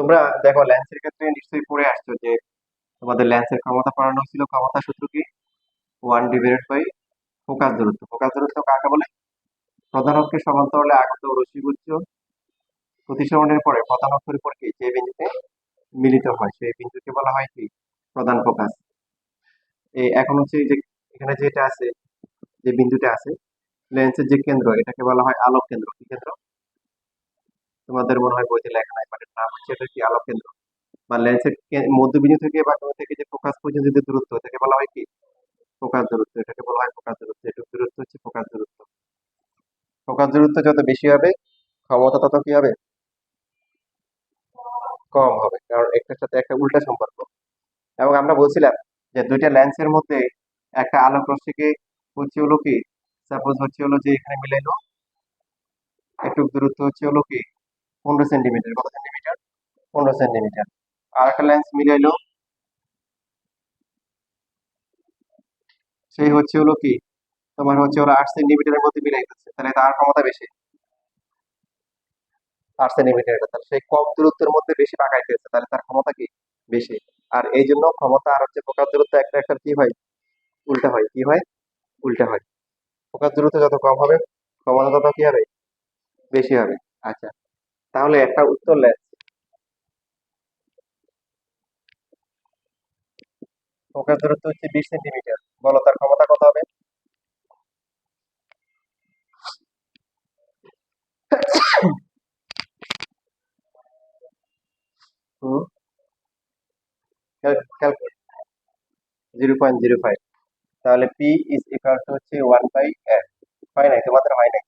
তোমরা দেখো ল্যান্সের ক্ষেত্রে নিশ্চয়ই পড়ে আসছো যে তোমাদের ল্যান্সের ক্ষমতা পড়ানো ছিল ক্ষমতা সূত্র কি? ওয়ান ডিভাইডেড বাই ফোকাস দূরত্ব। ফোকাস দূরত্ব কাকে বলে? প্রধান অক্ষের সমান্তরালে আগত রশ্মিগুচ্ছ প্রতিসরণের পরে প্রধান অক্ষের উপর কি? যে বিন্দুতে মিলিত হয়, সেই বিন্দুকে বলা হয় কি? প্রধান ফোকাস এই এখন হচ্ছে যে এখানে যেটা আছে, যে বিন্দুটা আছে লেন্সের যে কেন্দ্র, এটাকে বলা হয় আলোক কেন্দ্র। কি কেন্দ্র? তোমাদের মনে হয় বইতে লেখা নাই? বাট নাম হচ্ছে এটা কি আলোক কেন্দ্র? বা লেন্সের মধ্যবিন্দু থেকে বা থেকে যে ফোকাস পর্যন্ত যে দূরত্ব, এটাকে বলা হয় কি? ফোকাস দূরত্ব। এটাকে বলা হয় ফোকাস দূরত্ব। এটুকু দূরত্ব হচ্ছে ফোকাস দূরত্ব। ফোকাস দূরত্ব যত বেশি হবে, ক্ষমতা তত কি হবে? কম হবে। কারণ একটার সাথে একটা উল্টা সম্পর্ক। এবং আমরা বলছিলাম যে দুইটা লেন্সের মধ্যে একটা আলোক রশ্মিকে হচ্ছে হলো কি? সাপোজ হচ্ছে হলো যে এখানে মিলাইলো। একটু দূরত্ব হচ্ছে হলো কি? পনেরো সেন্টিমিটার। কত সেন্টিমিটার? পনেরো সেন্টিমিটার। আর একটা লেন্স মিলাইলো। সেই হচ্ছে হলো কি? তোমার হচ্ছে ওরা আট সেন্টিমিটারের মধ্যে মিলাই দিচ্ছে। তাহলে তার ক্ষমতা বেশি। আট সেন্টিমিটার তাহলে সেই কম দূরত্বের মধ্যে বেশি পাকাই ফেলছে তাহলে তার ক্ষমতা কি? বেশি। আর এই জন্য ক্ষমতা আর হচ্ছে ফোকাস দূরত্ব একটা একটা কি হয়? উল্টা হয়। কি হয়? উল্টা হয়। ফোকাস দূরত্ব যত কম হবে, ক্ষমতা তত কি হবে? বেশি হবে। আচ্ছা। তাহলে একটা উত্তর লেন্স ফোকাস দূরত্ব হচ্ছে বিশ সেন্টিমিটার। বলো, তার ক্ষমতা কত হবে? Zero point zero five. তাহলে পি ইজ ইকুয়াল টু হচ্ছে ওয়ান বাই এফ হয় নাই? তোমাদের হয় নাই।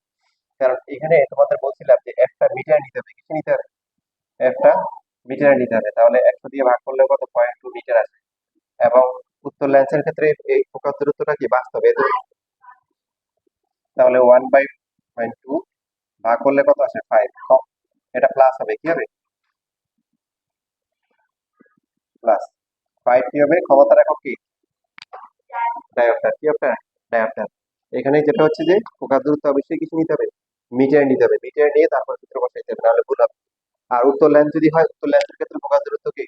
কারণ এখানে তোমাদের বলছিলাম যে একটা মিটার নিতে হবে কিছু নিতে হবে? একটা মিটার নিতে হবে, তাহলে একশো দিয়ে ভাগ করলে কত? পয়েন্ট টু মিটার আসে এবং উত্তর লেন্সের ক্ষেত্রে এই ফোকাস দূরত্বটা কি? বাস্তবে তাহলে ওয়ান বাই পয়েন্ট টু ভাগ করলে কত আসে? ফাইভ এটা প্লাস হবে, কি হবে? প্লাস ফাইভ কি হবে? ক্ষমতা রাখো কি? ডায়োপ্টার কি ডায়োপ্টার এখানে যেটা হচ্ছে যে ফোকাস দূরত্ব অবশ্যই কিছু নিতে হবে? মিটার নিতে হবে, মিটার নিয়ে তারপর সূত্র বসাইতে হবে, নাহলে ভুল হবে। আর উত্তর লেন্স যদি হয়, উত্তর লেন্সের ক্ষেত্রে ফোকাস দূরত্ব কি?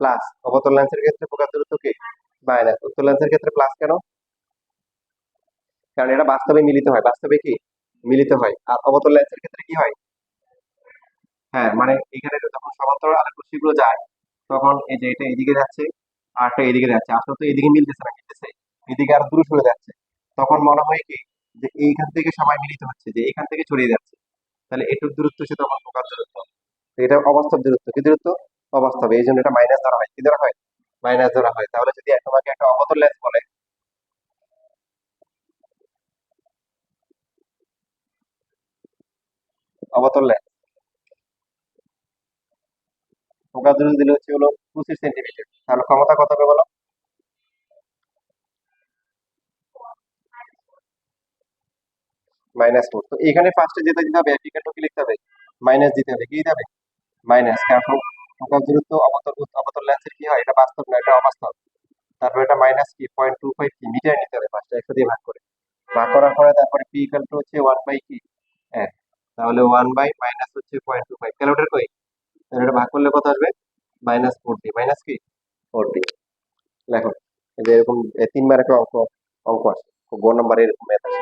প্লাস অবতল লেন্সের ক্ষেত্রে ফোকাস দূরত্ব কি? মাইনাস উত্তর লেন্সের ক্ষেত্রে প্লাস কেন? কারণ এটা বাস্তবে মিলিত হয়। বাস্তবে কি? মিলিত হয়। আর অবতল লেন্সের ক্ষেত্রে কি হয়? হ্যাঁ মানে এখানে যখন সমান্তরাল আলোক রশ্মিগুলো যায়, তখন এই যে এটা এদিকে যাচ্ছে, আর একটা এদিকে যাচ্ছে। আসলে তো এদিকে মিলতেছে না, মিলতেছে। এদিকে আর দূরে সরে যাচ্ছে। তখন মনে হয় কি? যে এইখান থেকে সবাই মিলিত হচ্ছে, যে এখান থেকে ছড়িয়ে যাচ্ছে। তাহলে এটুক দূরত্ব সে তখন ফোকাস দূরত্ব। এটা অবাস্তব দূরত্ব। কি দূরত্ব? অবাস্তব। এই জন্য এটা মাইনাস ধরা হয়। কি ধরা হয়? মাইনাস ধরা হয়। তাহলে যদি তোমাকে একটা অবতল লেন্স বলে অবতল লেন্স ফোকাস দূরত্ব দিলে হচ্ছে হলো পঁচিশ সেন্টিমিটার তাহলে ক্ষমতা কত হবে বলো? মাইনাস ফোর তো এখানে ফার্স্টে যেটা দিতে হবে অ্যাপ্লিকেন্ট কি লিখতে হবে? মাইনাস দিতে হবে। কি দিতে হবে? মাইনাস কারণ ফোকাস দূরত্ব, অবতল অবতল লেন্সের কি হয়? এটা বাস্তব না, এটা অবাস্তব। তারপর এটা মাইনাস কি? পয়েন্ট টু ফাইভ কি? মিটার নিতে হবে ফার্স্টে একশো দিয়ে ভাগ করে। ভাগ করার পরে তারপরে পি ইকাল টু হচ্ছে ওয়ান বাই কি? এক। তাহলে ওয়ান বাই মাইনাস হচ্ছে পয়েন্ট টু ফাইভ ক্যালোমিটার কই? তাহলে এটা ভাগ করলে কত আসবে? মাইনাস ফোরটি মাইনাস কি? ফোরটি যে এরকম তিনবার একটা অঙ্ক অঙ্ক আসে। বড় নম্বরে এরকম আসে।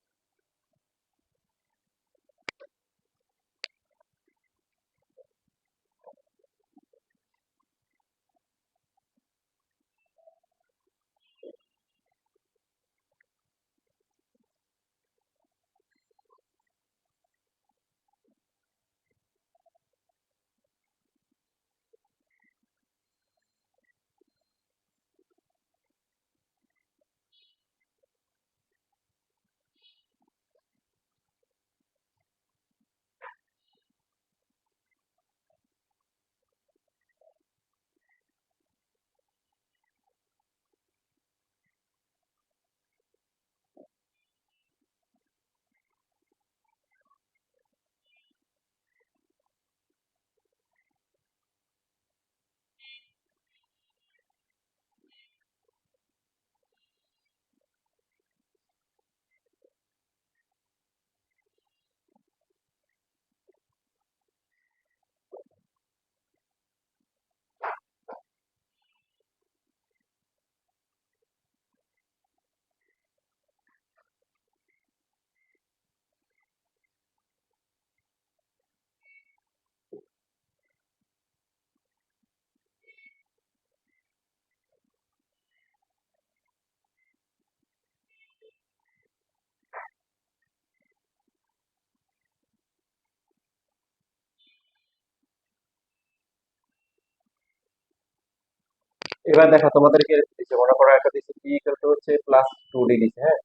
এবার দেখো, তোমাদেরকে দিচ্ছে মনে করো একটা দিচ্ছে পি ইকুয়াল টু হচ্ছে প্লাস টু ডি দিচ্ছে হ্যাঁ?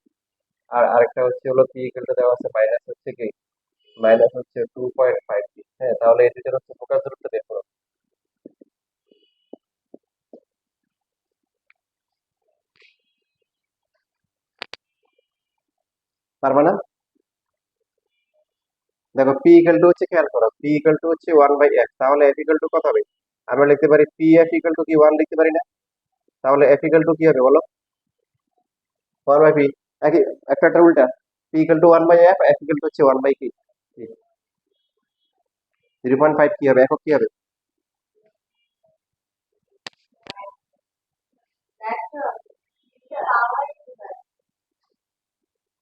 আর আরেকটা হচ্ছে হলো পি ইকুয়াল টু দেওয়া আছে মাইনাস হচ্ছে কি? মাইনাস হচ্ছে টু পয়েন্ট ফাইভ ডি হ্যাঁ? তাহলে এই দুইটার হচ্ছে ফোকাস দূরত্ব বের করো। পারবে না দেখো পি ইকুয়াল টু হচ্ছে খেয়াল করো পি ইকুয়াল টু হচ্ছে ওয়ান বাই এফ তাহলে এফ ইকুয়াল টু কত হবে? আমরা লিখতে পারি পি এফ ইকুয়াল টু কি ওয়ান লিখতে পারি না? তাহলে এফ ইকুয়াল টু কি হবে বলো? ওয়ান বাই পি একই, একটা একটা উল্টা। P equal to one by F F equal to হচ্ছে ওয়ান বাই কি জিরো পয়েন্ট ফাইভ কি হবে? একক কি হবে?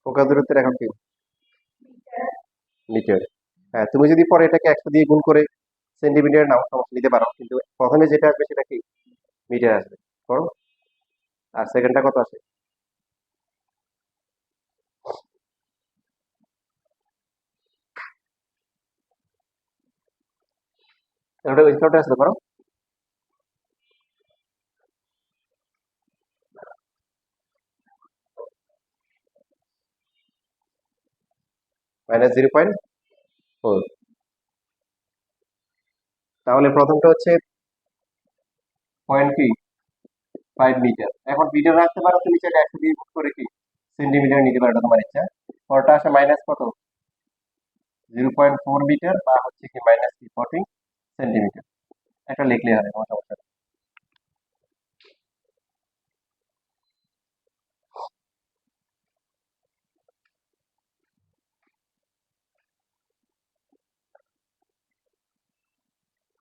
ফোকাস দূরত্বের এখন কি? মিটার। হ্যাঁ তুমি যদি পরে এটাকে একশো দিয়ে গুণ করে সেন্টিমিটার নাও সমস্যা নিতে পারো। কিন্তু প্রথমে যেটা আসবে সেটা কি? মিটার আসবে। করো। আর সেকেন্ডটা কত আসে? ওটা ওইটা আসবে করো। Minus zero point four. তাহলে প্রথমটা হচ্ছে পয়েন্ট কি ফাইভ মিটার এখন মিটার রাখতে পারো তুমি চাইলে একশো দিয়ে বুক করে কি সেন্টিমিটার নিতে পারো তোমার ইচ্ছা। পরটা আসে মাইনাস কত? জিরো পয়েন্ট ফোর মিটার বা হচ্ছে কি মাইনাস কি ফোরটিন সেন্টিমিটার একটা লিখলে হবে, কোনো সমস্যা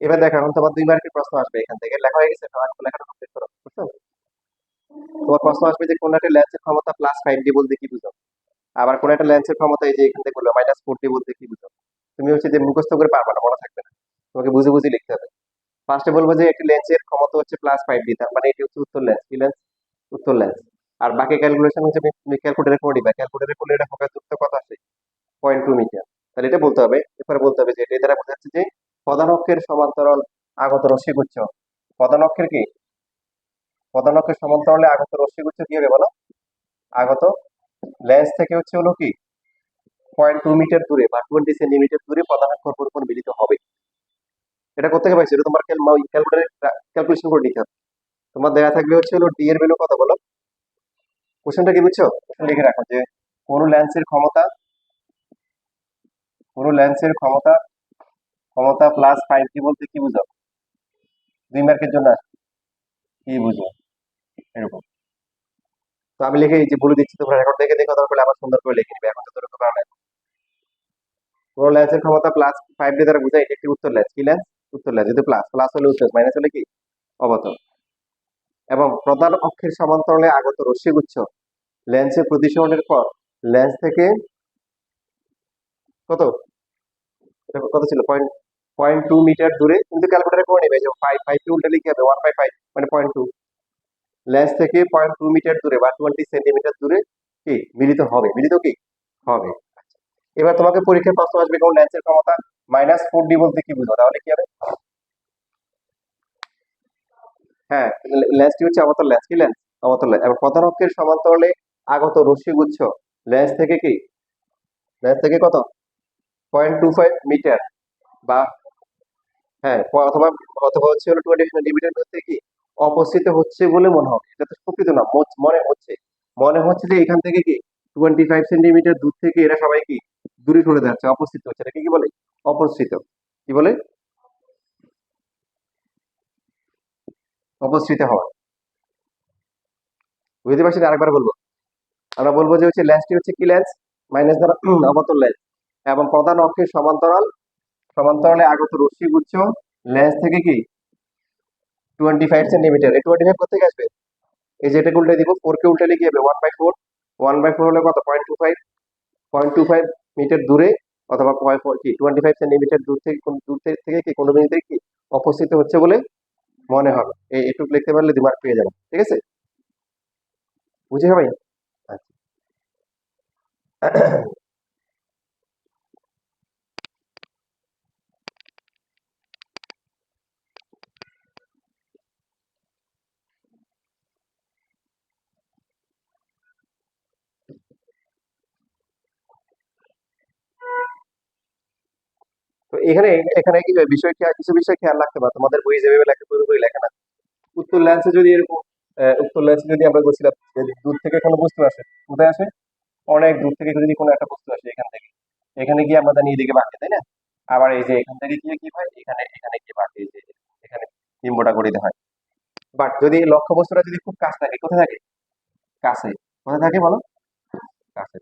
এবার দেখো, এখন তোমার দুই মার্কের প্রশ্ন আসবে? এখান থেকে লেখা হয়ে গেছে তোমার লেখাটা কমপ্লিট করো, বুঝছ? তোমার প্রশ্ন আসবে যে, কোন একটা লেন্সের ক্ষমতা প্লাস ফাইভ ডি বলতে কি বুঝো? আবার কোন একটা লেন্সের ক্ষমতা এই যে এখান থেকে বলল মাইনাস ফোর ডি বলতে কি বুঝো? তুমি হচ্ছে যে মুখস্থ করে পারবে না, মনে থাকবে না। তোমাকে বুঝে বুঝে লিখতে হবে। ফার্স্টে বলব যে, একটি লেন্সের ক্ষমতা হচ্ছে প্লাস ফাইভ ডি তার মানে এটি হচ্ছে উত্তর লেন্স। কি লেন্স? উত্তর লেন্স। আর বাকি ক্যালকুলেশন হচ্ছে তুমি ক্যালকুলেটারে করে দিবা। ক্যালকুলেটারে করলে এটা ফোকাস দূরত্ব কত আসে? পয়েন্ট টু মিটার তাহলে এটা বলতে হবে। এরপরে বলতে হবে যে, এটা দ্বারা বোঝাচ্ছে যে প্রধান অক্ষের সমান্তরাল আগত রশ্মিগুচ্ছ। প্রধান অক্ষের কি? প্রধান অক্ষের সমান্তরালে আগত রশ্মিগুচ্ছ কি হবে বলো? আগত লেন্স থেকে হচ্ছে হলো কি? পয়েন্ট টু মিটার দূরে বা টোয়েন্টি সেন্টিমিটার দূরে প্রধান অক্ষর পরস্পর মিলিত হবে। এটা করতে পারছি? এটা তোমার ক্যালকুলেশন করে নিতে হবে। তোমার দেয়া থাকবে হচ্ছে হলো ডি এর ভ্যালু কত বলো? কোশ্চেনটা কি বুঝছ? লিখে রাখো যে কোন লেন্সের ক্ষমতা কোন লেন্সের ক্ষমতা ক্ষমতা প্লাস ফাইভ জি বলতে কি বুঝো দুই মার্কের জন্য। কি বুঝো এরকম। তো আমি লিখে এই যে বলে দিচ্ছি তোমরা রেকর্ড দেখে দেখো হলে আবার সুন্দর করে লিখে নিবে, এখন তো তোর কারণ কোন লেন্সের ক্ষমতা প্লাস ফাইভ ডি দ্বারা বোঝায় এটি একটি উত্তর লেন্স কি লেন্স উত্তর লেন্স যদি প্লাস প্লাস হলে উত্তর মাইনাস হলে কি? অবতল এবং প্রধান অক্ষের সমান্তরালে আগত রশ্মিগুচ্ছ লেন্সের প্রতিসরণের পর লেন্স থেকে কত? কত ছিল? পয়েন্ট পয়েন্ট টু মিটার দূরে, কিন্তু ক্যালকুলেটারে করে নেবে যে ফাইভ ফাইভ টু উল্টা লিখে হবে ওয়ান বাই ফাইভ মানে পয়েন্ট টু লেন্স থেকে পয়েন্ট টু মিটার দূরে বা টোয়েন্টি সেন্টিমিটার দূরে কি? মিলিত হবে। মিলিত কি? হবে। আচ্ছা। এবার তোমাকে পরীক্ষার প্রশ্ন আসবে, কোন লেন্সের ক্ষমতা? মাইনাস ফোর ডি বলতে কি বুঝো তাহলে কি হবে? হ্যাঁ লেন্সটি হচ্ছে? অবতল লেন্স কি লেন্স অবতল লেন্স এবং প্রধান অক্ষের সমান্তরালে আগত রশ্মিগুচ্ছ লেন্স থেকে কি? লেন্স থেকে কত? পয়েন্ট টু ফাইভ মিটার বা হ্যাঁ অথবা অথবা হচ্ছে হলো টোয়েন্টি সেন্টিমিটার মধ্যে কি? অপস্থিত হচ্ছে বলে মনে হবে। এটা তো প্রকৃত না মনে হচ্ছে। মনে হচ্ছে যে এখান থেকে কি? টোয়েন্টি ফাইভ সেন্টিমিটার দূর থেকে এরা সবাই কি? দূরে সরে যাচ্ছে অপস্থিত হচ্ছে। এটাকে কি বলে? অপস্থিত কি বলে? অপস্থিত হওয়া। বুঝতে পারছি আরেকবার বলব। আমরা বলব যে হচ্ছে লেন্সটি হচ্ছে কি লেন্স মাইনাস দ্বারা অবতল লেন্স এবং প্রধান অক্ষের সমান্তরাল সমান্তরালে আগত রশ্মিগুচ্ছ লেন্স থেকে কি? টোয়েন্টি ফাইভ সেন্টিমিটার এই টোয়েন্টি ফাইভ কোথেকে আসবে? এই যে এটাকে উল্টে দিব ফোর কে উল্টে লিখে যাবে one by four one by four হলে কত? Point two five point two five metre দূরে অথবা কি? টোয়েন্টি ফাইভ সেন্টিমিটার দূর থেকে দূর থেকে থেকে কি? কোনো বিন্দুতে কি? অপস্থিত হচ্ছে বলে মনে হবে। এই এটুকু লিখতে পারলে দিমাগ পেয়ে যাবে ঠিক আছে? বুঝে ভাই আচ্ছা। এখানে এখানে কি বিষয় কিছু বিষয় খেয়াল রাখতে পারো? তোমাদের বই লেখা, পুরোপুরি লেখা না। উত্তর লেন্সে যদি এরকম উত্তর লেন্সে যদি আমরা বলছিলাম দূর থেকে কোনো বস্তু আসে, কোথায় আসে? অনেক দূর থেকে যদি কোনো একটা বস্তু আসে এখান থেকে। এখানে গিয়ে জানি এদিকে বাঁকে তাই না? আবার এই যে এখান থেকে গিয়ে কি হয়? এখানে এখানে গিয়ে বাঁকে যে এখানে বিম্বটা গঠিত হয়। বাট যদি লক্ষ্য বস্তুটা যদি খুব কাছে থাকে, কোথায় থাকে? কাছে। কোথায় থাকে বলো? কাছে।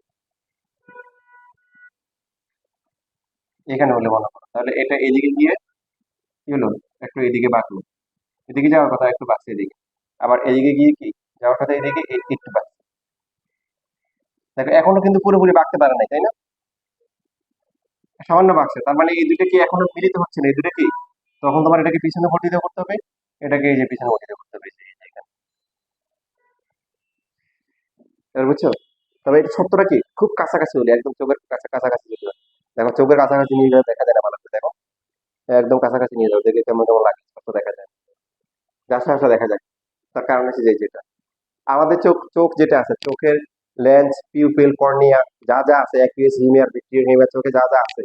এখানে হলে মনে করো তাহলে এটা এদিকে গিয়ে কি হলো? একটু এদিকে বাঁকলো। এদিকে যাওয়ার কথা, একটু বাঁকছে এদিকে। আবার এদিকে গিয়ে কি? যাওয়ার কথা এদিকে একটু বাঁকছে। দেখো, এখনও কিন্তু পুরোপুরি বাঁকতে পারে নাই, তাই না? সামান্য বাঁকছে। তার মানে এই দুটো কি এখনও মিলিত হচ্ছে না? এই দুটো কি? তখন তোমার এটাকে পিছনে ঘটিত করতে হবে? এটাকে এই যে পিছনে ঘটিত করতে হবে। বুঝছ? তবে এটা সত্যটা কি? খুব কাছাকাছি হলে, একদম চোখের কাছে, কাছাকাছি হবে দেখো, চোখের কাছাকাছি নিয়ে গেলে দেখা যায় না ভালো দেখো। একদম কাছাকাছি নিয়ে যাও, দেখে কেমন কেমন লাগে, স্পষ্ট দেখা যায়। যাসা আসা দেখা যায় তার কারণ হচ্ছে যে যেটা। আমাদের চোখ চোখ যেটা আছে, চোখের লেন্স পিউপিল কর্নিয়া যা যা আছে অ্যাকুয়াস হিমিয়ার ভিট্রিয়ার হিমিয়ার চোখে যা যা আছে,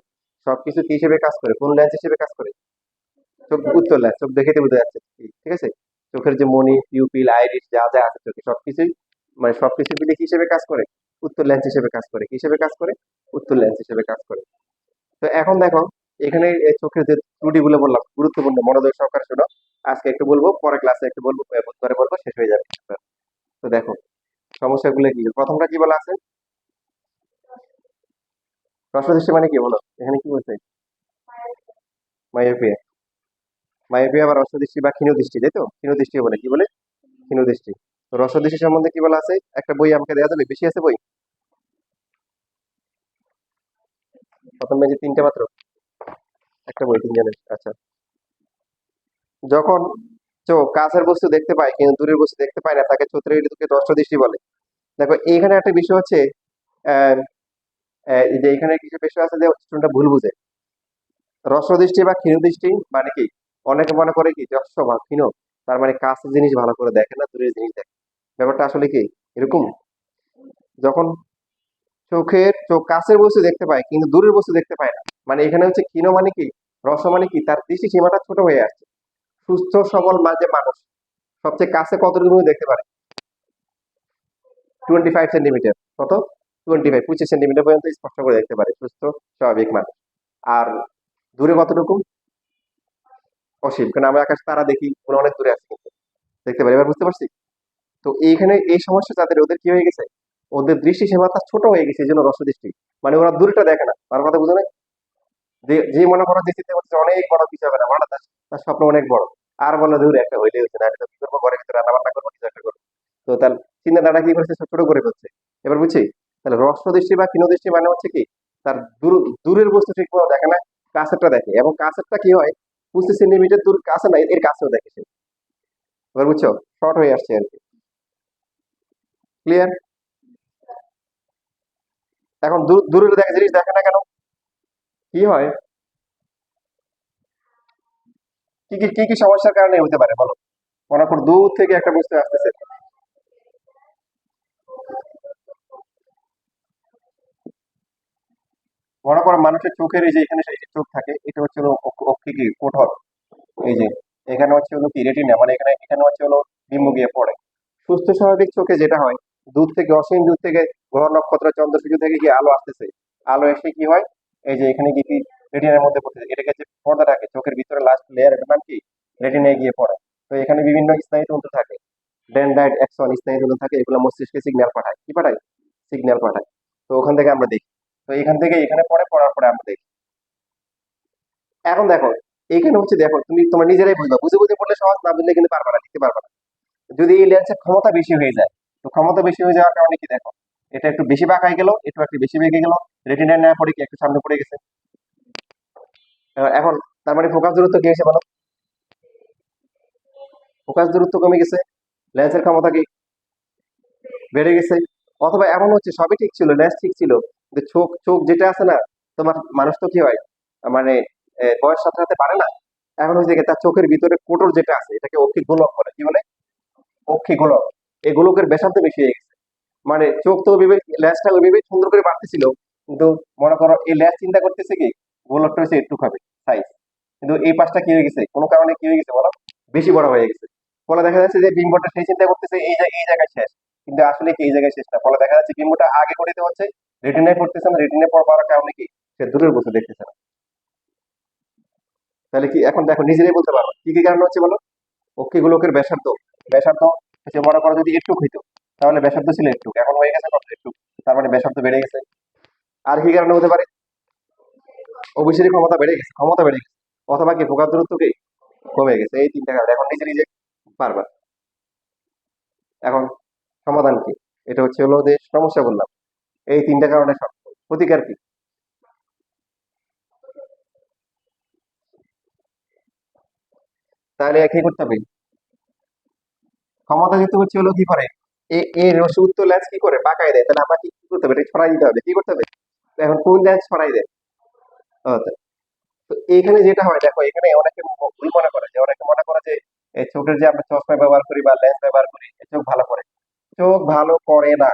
সবকিছু কি হিসেবে কাজ করে? কোন লেন্স হিসেবে কাজ করে? চোখ উত্তর লেন্স চোখ দেখেতে বোঝা যাচ্ছে। ঠিক আছে? চোখের যে মনি পিউপিল আইরিস যা যা আছে, চোখে সবকিছুই মানে সবকিছু মিলে হিসেবে কাজ করে? উত্তর লেন্স হিসেবে কাজ করে। হিসেবে কাজ করে? উত্তর লেন্স হিসেবে কাজ করে। তো এখন দেখো, এখানে চোখের যে ত্রুটিগুলো বললাম, গুরুত্বপূর্ণ মনোযোগ সহকারে শোনো। আজকে একটু বলব পরে ক্লাসে একটু বলব বুধবারে বলব, শেষ হয়ে যাবে। তো দেখো, সমস্যাগুলো কি? প্রথমটা কি বলা আছে? রসদৃষ্টি মানে কি বলো? এখানে কি বলছে? মায়োপিয়া। মায়োপিয়া বা রসদৃষ্টি বা ক্ষীণ দৃষ্টি তাই তো? ক্ষীণ দৃষ্টি বলে, কি বলে? ক্ষীণদৃষ্টি। তো রসদৃষ্টি সম্বন্ধে কি বলা আছে? একটা বই আমাকে দেওয়া যাবে? বেশি আছে বই? প্রথম পেজে তিনটে মাত্র? একটা বই তিনজনের আচ্ছা। যখন চোখ কাছের বস্তু দেখতে পায় কিন্তু দূরের বস্তু দেখতে পায় না, তাকে চতুর ঋতুকে দৃষ্টি বলে। দেখো, এইখানে একটা বিষয় হচ্ছে যে এখানে কিছু বিষয় আছে যে স্টুডেন্টটা ভুল বুঝে। রস দৃষ্টি বা ক্ষীণ দৃষ্টি মানে কি? অনেকে মনে করে কি যশ বা ক্ষীণ। তার মানে কাছের জিনিস ভালো করে দেখে না, দূরের জিনিস দেখে। ব্যাপারটা আসলে কি? এরকম? যখন চোখের, চোখ কাছের বস্তু দেখতে পায়, কিন্তু দূরের বস্তু দেখতে পায় না। মানে এখানে হচ্ছে ক্ষীণ মানে কি? রস মানে কি? তার দৃষ্টি সীমাটা ছোট হয়ে আসছে। সুস্থ, সবল মাঝে মানুষ, সবচেয়ে কাছে কতটুকু দেখতে পারে? টোয়েন্টি ফাইভ সেন্টিমিটার কত? টোয়েন্টি ফাইভ পঁচিশ সেন্টিমিটার পর্যন্ত স্পষ্ট করে দেখতে পারে সুস্থ, স্বাভাবিক মানুষ। আর দূরে কতটুকু? অসীম। কারণ আমরা আকাশ তারা দেখি, ওরা অনেক দূরে আছে দেখতে পারি, এবার বুঝতে পারছি? তো এইখানে এই সমস্যা যাদের, ওদের কি হয়ে গেছে? ওদের দৃষ্টি সীমাটা ছোট হয়ে গেছে এই জন্য রসদৃষ্টি। মানে ওরা দূরটা দেখে না, তার কথা বুঝে নাই? যে মনে করো চিন্তা করছে অনেক বড় কিছু হবে না বড় তার স্বপ্ন অনেক বড়। আর বলে দূরে একটা হইলে হচ্ছে, না কি করব? ঘরের ভিতরে রান্না বান্না করব, কিছু একটা করব। তো তার চিন্তাধারা কি করেছে? ছোট করে করছে এবার বুঝছি? তাহলে রস দৃষ্টি বা ক্ষীণদৃষ্টি মানে হচ্ছে কি? তার দূর, দূরের বস্তু ঠিক দেখে না, কাছেরটা দেখে। এবং কাছেরটা কি হয়? পঁচিশ সেন্টিমিটার দূর কাছে নাই এর কাছেও দেখে সে। এবার বুঝছ শর্ট হয়ে আসছে আর কি। ক্লিয়ার এখন দূর দূরের দেখা জিনিস দেখে না কেন? কি হয়? কি কি কি কি সমস্যার কারণে হতে পারে, বলো? মনে কর দূর থেকে একটা বস্তু আসতেছে। মনে করো মানুষের চোখের এই যে এখানে চোখ থাকে, এটা হচ্ছে হলো কি? কোঠর এই যে, এখানে হচ্ছে হলো কি? রেটিনা মানে এখানে এখানে হচ্ছে হলো বিম্ব গিয়ে পড়ে। সুস্থ স্বাভাবিক চোখে যেটা হয় দূর থেকে, অসীম দূর থেকে, গ্রহ নক্ষত্র, চন্দ্র সূর্য থেকে কি আলো আসতেছে। আলো এসে কি হয়? এই যে এখানে কি রেটিনার মধ্যে পড়তেছে। এটাকে যে পর্দা থাকে চোখের ভিতরে লাস্ট লেয়ার এটার নাম কি? রেটিনায় গিয়ে পড়ে। তো এখানে বিভিন্ন স্নায়ুতন্ত্র থাকে। ডেন্ড্রাইট অ্যাক্সন স্নায়ুতন্ত্র থাকে, এগুলো মস্তিষ্কে সিগন্যাল পাঠায়। কি পাঠায়? সিগন্যাল পাঠায়। তো ওখান থেকে আমরা দেখি। তো এখান থেকে এখানে পড়ে পড়ার পরে আমরা দেখি। এখন দেখো এইখানে হচ্ছে দেখো, তুমি তোমার নিজেরাই বুঝবা। বুঝে বুঝে পড়লে সহজ, না বুঝলে কিন্তু পারবা না, লিখতে পারবা না। যদি এই লেন্সের ক্ষমতা বেশি হয়ে যায়, তো ক্ষমতা বেশি হয়ে যাওয়ার কারণে কি দেখো, এটা একটু বেশি বাঁকা হয়ে গেল একটু একটু বেশি বেঁকে গেল রেটিনায় না পরে কি একটু সামনে পড়ে গেছে? এখন, তার মানে ফোকাস দূরত্ব কি হয়েছে বলো? ফোকাস দূরত্ব কমে গেছে, লেন্সের ক্ষমতা কি বেড়ে গেছে? অথবা এমন হচ্ছে, সবই ঠিক ছিল, লেন্স ঠিক ছিল চোখ চোখ যেটা আছে না, তোমার মানুষ তো কি হয় মানে বয়স সাথে সাথে পারে না? এখন হচ্ছে তার চোখের ভিতরে কোটর যেটা আছে, এটাকে অক্ষি গোলক বলে। কি বলে? অক্ষিক গোলক এই গোলকের ব্যাসার্ধ বেশি হয়ে গেছে। মানে চোখ তো ওইভাবে ল্যাসটা ওইভাবে সুন্দর করে বাড়তেছিল, কিন্তু মনে করো এই ল্যাস চিন্তা করতেছে কি, গোলকটা হচ্ছে একটু খাবে সাইজ কিন্তু এই পাশটা কি হয়ে গেছে? কোনো কারণে কি হয়ে গেছে বলো? বেশি বড় হয়ে গেছে। ফলে দেখা যাচ্ছে যে বিম্বটা সেই চিন্তা করতেছে, এই জায়গায় এই জায়গায় শেষ। কিন্তু আসলে কি এই জায়গায় শেষ না? ফলে দেখা যাচ্ছে বিম্বটা আগে করে দিতে হচ্ছে রেটিনায় পড়তেছে না রেটিনায় পড়বার কারণে কি সে দূরের বসে দেখতেছে না তাহলে কি এখন দেখো নিজেরাই বলতে পারো কি কি কারণ হচ্ছে বলো? অক্ষি গোলকের ব্যাসার্ধ। ব্যাসার্ধ হচ্ছে মনে করো যদি একটু হইতো তাহলে ব্যাসার্ধ ছিল একটু। এখন হয়ে গেছে কত একটু। তার মানে ব্যাসার্ধ বেড়ে গেছে। আর কি কারণে হতে পারে? অভিসারী ক্ষমতা বেড়ে গেছে, ক্ষমতা বেড়ে গেছে। অথবা কি ফোকাস দূরত্ব কি? কমে গেছে। এই তিনটা কারণ। এখন নিজে নিজে পারবা। এখন সমাধান কি? এটা হচ্ছে হলো যে সমস্যা বললাম। এই তিনটা কারণে প্রতিকার কি? তাহলে কি করতে হবে? ক্ষমতা যেহেতু হচ্ছে হলো কি করে? কি করে? বাঁকায় দেয়। তাহলে আমাকে কি করতে হবে? এটা ছড়াই দিতে হবে। কি করতে হবে? এখন কোন লেন্স ছড়াই দেয়? তো- তো এইখানে যেটা হয়, দেখো এখানে অনেকে ভুল মনে করে যে, অনেকে মনে করে যে চোখের যে আমরা চশমা ব্যবহার করি বা লেন্স ব্যবহার করি চোখ ভালো করে। চোখ ভালো করে না।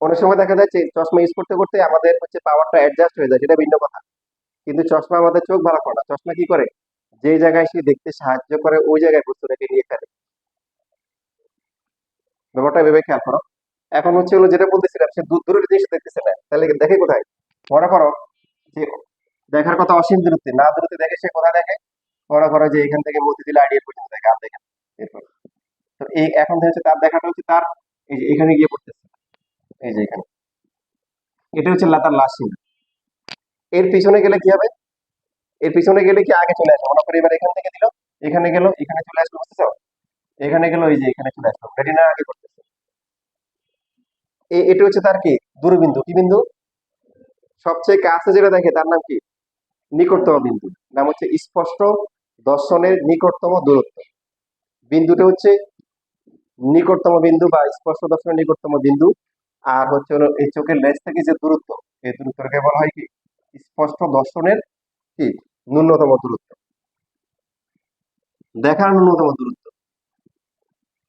অনেক সময় দেখা যাচ্ছে চশমা ইউজ করতে করতে আমাদের হচ্ছে পাওয়ারটা অ্যাডজাস্ট হয়ে যায়, সেটা ভিন্ন কথা। কিন্তু চশমা আমাদের চোখ ভালো করে না। চশমা কি করে? যে জায়গায় সে দেখতে সাহায্য করে, ওই জায়গায় বস্তুটাকে নিয়ে ফেলে। ব্যাপারটা ভেবে খেয়াল করো। এখন হচ্ছে হলো যেটা বলতেছিলাম, সে দূর দূরের জিনিস দেখতেছে না। তাহলে দেখে কোথায়? মনে করো যে দেখার কথা অসীম দূরত্বে। না দূরত্বে দেখে সে কোথায় দেখে? মনে করো যে এখান থেকে মতিঝিল আইডিয়া পর্যন্ত দেখে, আর দেখে তো এই এখন হচ্ছে তার দেখাটা হচ্ছে তার যে এখানে গিয়ে পড়তেছে। এই যে এটা হচ্ছে লা- তার লাস্ট সীমা এর পিছনে গেলে কি হবে? এর পিছনে গেলে কি আগে চলে আসবে? মনে করি এবার এখান থেকে দিল। এখানে গেল, এখানে চলে বুঝতেছো? এখানে গেল, এই যে এখানে চলে রেটিনা আগে করতেছে। এটা হচ্ছে তার কি? দূরবিন্দু। কি বিন্দু? সবচেয়ে কাছে যেটা দেখে, তার নাম কি? নিকটতম বিন্দু। নাম হচ্ছে স্পষ্ট দর্শনের নিকটতম দূরত্ব। বিন্দুটা হচ্ছে নিকটতম বিন্দু বা স্পষ্ট দর্শনের নিকটতম বিন্দু। আর হচ্ছে হলো এই চোখের লেন্স থেকে যে দূরত্ব, এই দূরত্বকে বলা হয় কি? স্পষ্ট দর্শনের কি? ন্যূনতম দূরত্ব। দেখার ন্যূনতম দূরত্ব।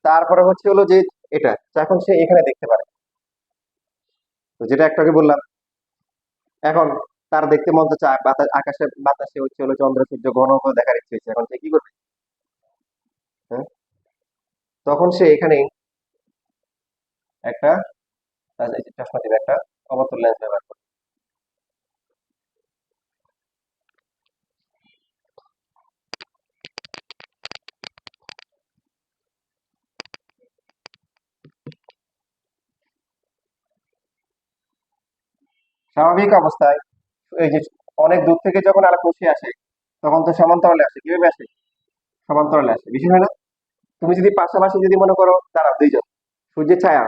তারপরে হচ্ছে হলো যে এটা এখন সে এখানে দেখতে পারে। তো যেটা একটু আগে বললাম, এখন তার দেখতে মন তো চায়, বাতাস, আকাশে, বাতাসে হচ্ছে হলো চন্দ্র, সূর্য, ঘন করে দেখার ইচ্ছে হচ্ছে। এখন সে কি করবে? হ্যাঁ? তখন সে এখানে একটা চশমা একটা লেন্স ব্যবহার করবে। স্বাভাবিক অবস্থায় এই যে অনেক দূর থেকে যখন আলো খসে আসে, তখন তো সমান্তরালে আসে, কীভাবে আসে? সমান্তরালে আসে। বেশি না তুমি যদি পাশাপাশি যদি মনে করো, দাঁড়াও, দুইজন, সূর্যের ছায়া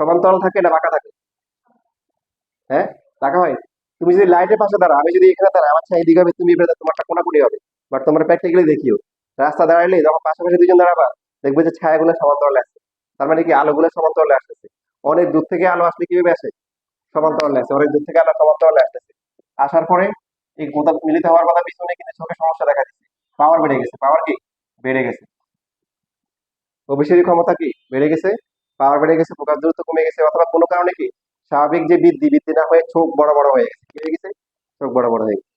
সমান্তরাল থাকে না বাঁকা থাকে? হ্যাঁ? বাঁকা হয়? তুমি যদি লাইটের পাশে দাঁড়া আমি যদি এখানে দাঁড়া আমার এদিকে হবে, তুমি এবারে তোমারটা কোনাকুনি হবে। বাট তোমরা প্র্যাকটিক্যালি দেখিও, রাস্তা দাঁড়াইলে যখন পাশাপাশি দুজন দাঁড়াবা, দেখবে যে ছায়াগুলো সমান্তরালে আসছে তার মানে কি আলোগুলো সমান্তরালে আসতেছে। অনেক দূর থেকে আলো আসলে কীভাবে আসে? সমান্তরালে আসে। অনেক দূর থেকে আলো সমান্তরালে আসতেছে। আসার পরে এই গোটা মিলিত হওয়ার কথা পিছনে কিন্তু চোখে সমস্যা দেখা দিচ্ছে। পাওয়ার বেড়ে গেছে। পাওয়ার কি? বেড়ে গেছে। অভিসারী ক্ষমতা কি? বেড়ে গেছে। পাওয়ার বেড়ে গেছে ফোকাস দূরত্ব কমে গেছে, অথবা কোনো কারণে কি স্বাভাবিক যে বৃদ্ধি বৃদ্ধি না হয়ে চোখ বড় বড় হয়ে গেছে। কি হয়ে গেছে? চোখ বড় বড় হয়ে গেছে।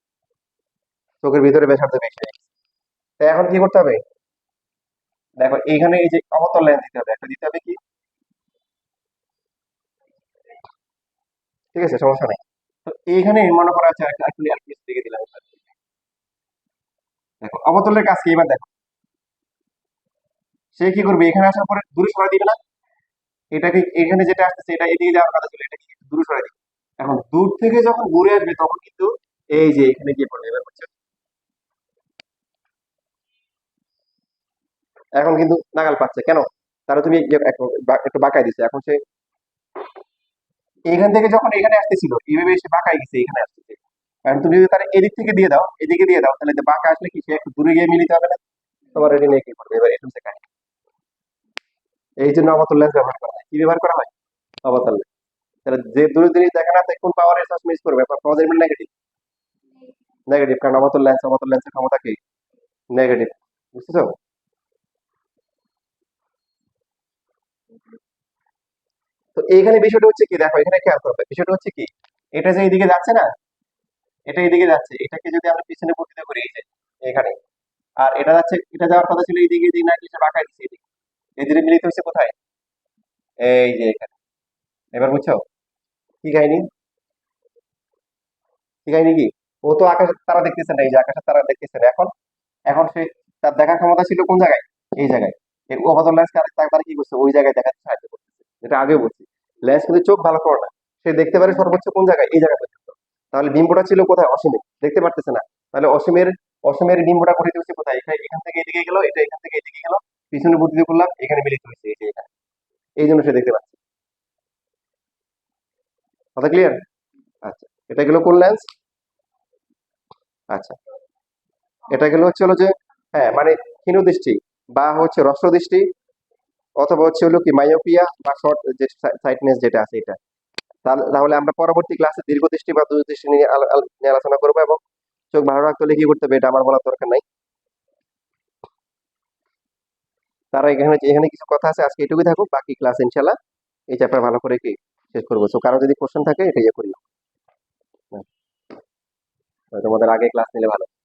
চোখের ভিতরে ব্যাসার্ধ বেশি হয়ে গেছে। তো এখন কি করতে হবে? দেখো, এইখানে এই যে অবতল লেন্স দিতে হবে। একটা দিতে হবে কি? ঠিক আছে, সমস্যা নেই। তো এইখানে মনে করা আছে একটা দিকে দিলাম। দেখো, অবতলের কাজ কি? এবার দেখো। সে কি করবে? এখানে আসার পরে দূরে সরাই দিবে না? এটাকে এখানে যেটা আসতেছে, এটা এদিকে যাওয়ার কথা ছিল এটা কি একটু দূরে সরাই দিবে এখন দূর থেকে যখন ঘুরে আসবে, তখন কিন্তু এই যে এখানে গিয়ে পড়বে, এবার বুঝছ এখন কিন্তু নাগাল পাচ্ছে। কেন? তারা তুমি একটু বা- একটু বাঁকায় দিচ্ছে এখন সে এখান থেকে যখন এখানে আসতেছিল এইভাবে সে বাঁকায় গেছে, এখানে আসতেছে। কারণ তুমি যদি তার এদিক থেকে দিয়ে দাও, এদিকে দিয়ে দাও, তাহলে বাঁকা আসলে কি? সে একটু দূরে গিয়ে মিলিতে হবে না? তোমার রেডি নিয়ে কি করবে? এবার হচ্ছে কাহিনী। এই জন্য অবতল লেন্স ব্যবহার করা হয়। কি ব্যবহার করা হয়? অবতল লেন্স তাহলে যে দূরে জিনিস দেখে না কোন পাওয়ারের সার্চ মিস করবে? পজিটিভ নেগেটিভ নেগেটিভ কারণ অবতল লেন্স অবতল লেন্সের ক্ষমতা কি? নেগেটিভ বুঝতেছো? তো এইখানে বিষয়টা হচ্ছে কি? দেখো, এখানে খেয়াল করবে। বিষয়টা হচ্ছে কি? এটা যে এইদিকে যাচ্ছে না, এটা এদিকে যাচ্ছে। এটাকে যদি আমরা পিছনে পতিত করি, এই যে, এখানে। আর এটা যাচ্ছে, এটা যাওয়ার কথা ছিল এইদিকে এদিকে না কিছু বাঁকায় দিচ্ছে এদিকে এদিকে মিলিত হচ্ছে কোথায়? এই যে এখানে। এবার বুঝছ? কি কাহিনী? কি কাহিনী কি? ও তো আকাশের তারা দেখতেছে না, এই যে আকাশের তারা দেখতেছে না। এখন এখন সে তার দেখার ক্ষমতা ছিল কোন জায়গায়? এই জায়গায়। এই অবতল লেন্স তারা কি করছে? ওই জায়গায় দেখাতে সাহায্য করতেছে। যেটা আগে বলছি। লেন্স কিন্তু চোখ ভালো করে না। সে দেখতে পারে সর্বোচ্চ কোন জায়গায়? এই জায়গা পর্যন্ত। তাহলে বিম্বটা ছিল কোথায়? অসীমে। দেখতে পারতেছে না। তাহলে অসীমের অসীমের বিম্বটা গঠিত হচ্ছে কোথায়? এখান থেকে এদিকে গেল, এটা এখান থেকে এদিকে গেল। পিছনে বর্ধিত করলাম, এখানে মিলিত হয়েছে এই এখানে এই জন্য সে দেখতে পাচ্ছে। কথা ক্লিয়ার আচ্ছা এটা গেল কোন লেন্স আচ্ছা। এটা গেল হচ্ছে হলো যে হ্যাঁ মানে ক্ষীণ দৃষ্টি, বা হচ্ছে হ্রস্ব দৃষ্টি, অথবা হচ্ছে হলো কি মায়োপিয়া বা শর্ট যে সাইটনেস যেটা আছে এটা। তাহলে আমরা পরবর্তী ক্লাসে দীর্ঘ দৃষ্টি বা আলো- আলো- নিয়ে আলোচনা করব এবং চোখ ভালো রাখতে হলে কি করতে হবে এটা আমার বলার দরকার নাই। তারা এখানে এখানে কিছু কথা আছে, আজকে এটুকুই থাকুক, বাকি ক্লাস ইনশাল্লাহ এই চ্যাপ্টার ভালো করে কি শেষ করব। সো কারও যদি কোশ্চেন থাকে এটা ইয়ে করি। হ্যাঁ। তোমাদের আগে ক্লাস নিলে ভালো।